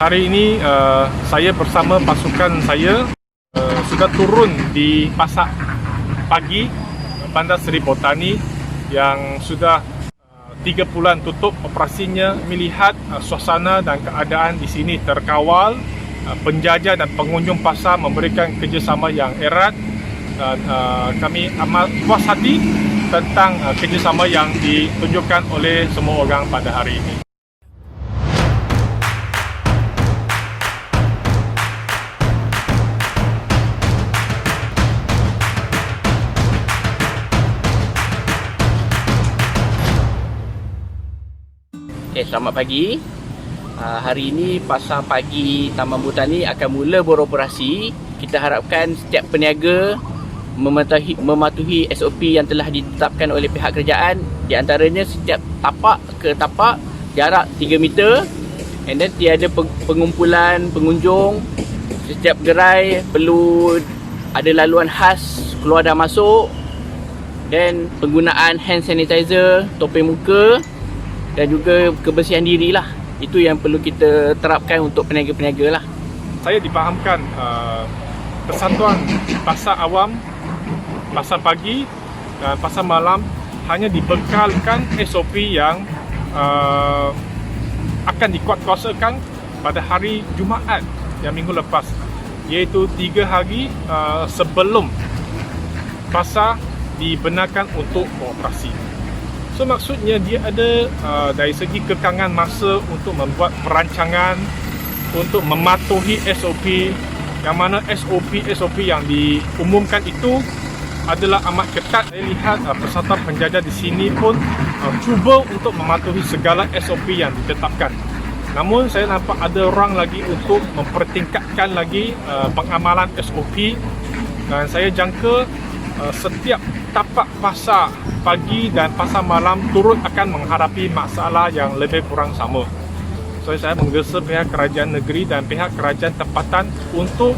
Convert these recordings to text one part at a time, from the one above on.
Hari ini uh, saya bersama pasukan saya uh, sudah turun di pasar pagi Bandar Seri Botani yang sudah uh, bulan tutup operasinya melihat uh, suasana dan keadaan di sini terkawal uh, penjajah dan pengunjung pasar memberikan kerjasama yang erat dan uh, kami amat puas hati tentang uh, kerjasama yang ditunjukkan oleh semua orang pada hari ini. Okay, selamat pagi. Uh, hari ini Pasar Pagi Taman Botani akan mula beroperasi. Kita harapkan setiap peniaga mematuhi, mematuhi SOP yang telah ditetapkan oleh pihak kerajaan. Di antaranya setiap tapak ke tapak jarak 3 meter and then tiada pe- pengumpulan pengunjung. Setiap gerai perlu ada laluan khas keluar dan masuk dan penggunaan hand sanitizer, topeng muka dan juga kebersihan diri lah. Itu yang perlu kita terapkan untuk peniaga-peniaga lah. saya dipahamkan uh, persatuan pasar awam, pasar pagi dan pasar malam hanya dibekalkan SOP yang uh, akan dikuatkuasakan pada hari Jumaat yang minggu lepas iaitu tiga hari uh, sebelum pasar dibenarkan untuk beroperasi. So maksudnya dia ada uh, dari segi kekangan masa untuk membuat perancangan untuk mematuhi SOP yang mana SOP SOP yang diumumkan itu adalah amat ketat. Saya lihat uh, persatuan penjajah di sini pun uh, cuba untuk mematuhi segala SOP yang ditetapkan. Namun saya nampak ada orang lagi untuk mempertingkatkan lagi uh, pengamalan SOP dan saya jangka uh, setiap tapak pasar pagi dan pasar malam turut akan menghadapi masalah yang lebih kurang sama. So saya menggesa pihak kerajaan negeri dan pihak kerajaan tempatan untuk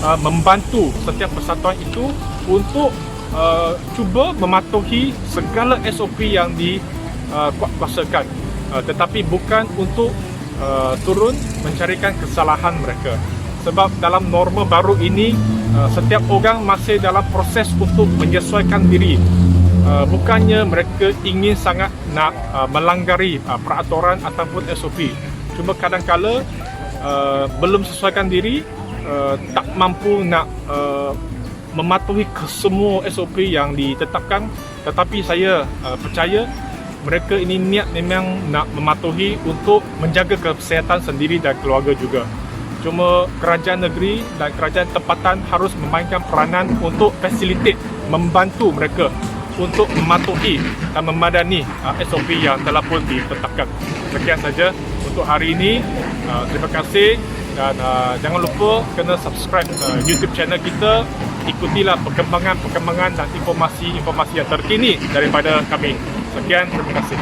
uh, membantu setiap persatuan itu untuk uh, cuba mematuhi segala SOP yang dikuatkuasakan uh, tetapi bukan untuk uh, turun mencarikan kesalahan mereka sebab dalam norma baru ini uh, setiap orang masih dalam proses untuk menyesuaikan diri. Uh, bukannya mereka ingin sangat nak uh, melanggari peraturan ataupun SOP cuma kadang-kala belum sesuaikan diri tak mampu nak uh, mematuhi semua SOP yang ditetapkan. Tetapi saya percaya mereka ini niat memang nak mematuhi untuk menjaga kesihatan sendiri dan keluarga juga cuma kerajaan negeri dan kerajaan tempatan harus memainkan peranan untuk facilitate membantu mereka untuk mematuhi dan memadani uh, SOP yang telah pun ditetapkan. Sekian saja untuk hari ini. Uh, terima kasih dan uh, jangan lupa kena subscribe uh, YouTube channel kita. Ikutilah perkembangan-perkembangan dan informasi-informasi yang terkini daripada kami. Sekian terima kasih